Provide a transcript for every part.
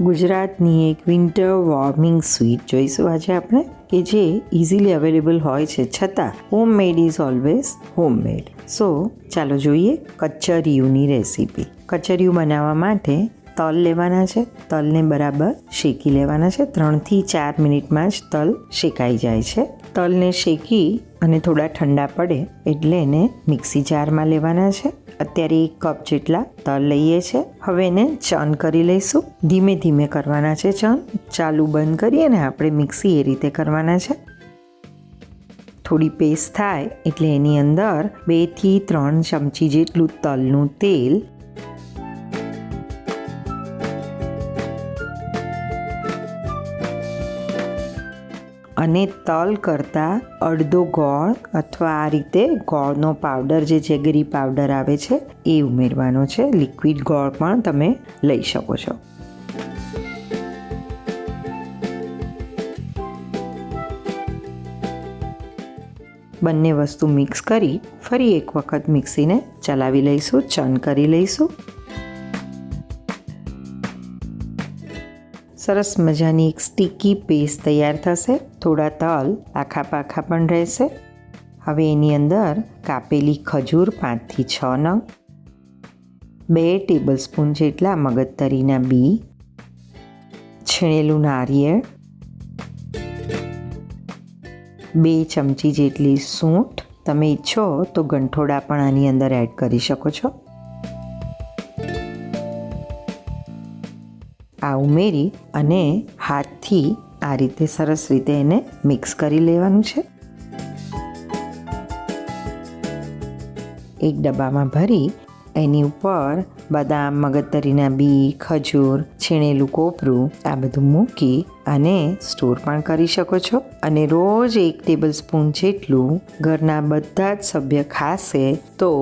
ગુજરાતની એક winter warming sweet જોઈશું. આજે આપણે કે જે ઇઝીલી અવેલેબલ હોય છે, છતાં home made is always home made so ચાલો જોઈએ કચરિયુંની રેસીપી કચરિયું બનાવવા માટે તલ લેવાના છે. તલને બરાબર શેકી લેવાના છે. ત્રણથી ચાર મિનિટમાં જ તલ શેકાઈ જાય છે. તલને શેકી અને થોડા ઠંડા પડે એટલે એને મિક્સી જારમાં લેવાના છે. અત્યારે એક કપ જેટલા તલ લઈએ છે. હવે એને ચન કરી લઈશું. ધીમે ધીમે કરવાના છે ચન. ચાલુ બંધ કરીએ ને આપણે મિક્સી એ રીતે કરવાના છે. થોડી પેસ્ટ થાય એટલે એની અંદર બેથી ત્રણ ચમચી જેટલું તલનું તેલ અને તલ કરતાં અડધો ગોળ અથવા આ રીતે ગોળનો પાવડર જે જેગરી પાવડર આવે છે, એ ઉમેરવાનો છે. લિક્વિડ ગોળ પણ તમે લઈ શકો છો. બંને વસ્તુ મિક્સ કરી ફરી એક વખત મિક્સીને ચલાવી લઈશું ચર્ન કરી લઈશું. સરસ મજાની એક સ્ટીકી પેસ્ટ તૈયાર થશે. થોડા તલ આખા પાખા પણ રહેશે. હવે એની અંદર કાપેલી ખજૂર પાંચથી છ નંગ, બે ટેબલ સ્પૂન જેટલા મગજતરીના બી, છીણેલું નારિયેળ, બે ચમચી જેટલી સૂંઠ. તમે ઈચ્છો તો ગંઠોડા પણ આની અંદર એડ કરી શકો છો. આ ઉમેરી અને હાથથી આ રીતે સરસ રીતે એને મિક્સ કરી લેવાનું છે. એક ડબ્બામાં ભરી એની ઉપર બદામ, મગજતરીના બી, ખજૂર, છીણેલું કોપરું આ બધું મૂકી અને સ્ટોર પણ કરી શકો છો. અને રોજ એક ટેબલ સ્પૂન જેટલું ઘરના બધા જ સભ્ય ખાશે તો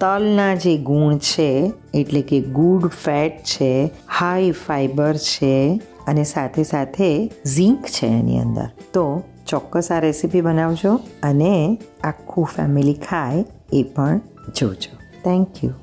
તલના જે ગુણ છે, એટલે કે ગુડ ફેટ છે, હાઈ ફાઈબર છે અને સાથે સાથે ઝીંક છે એની અંદર. તો ચોક્કસ આ રેસીપી બનાવજો અને આખું ફેમિલી ખાય એ પણ જોજો. Thank you.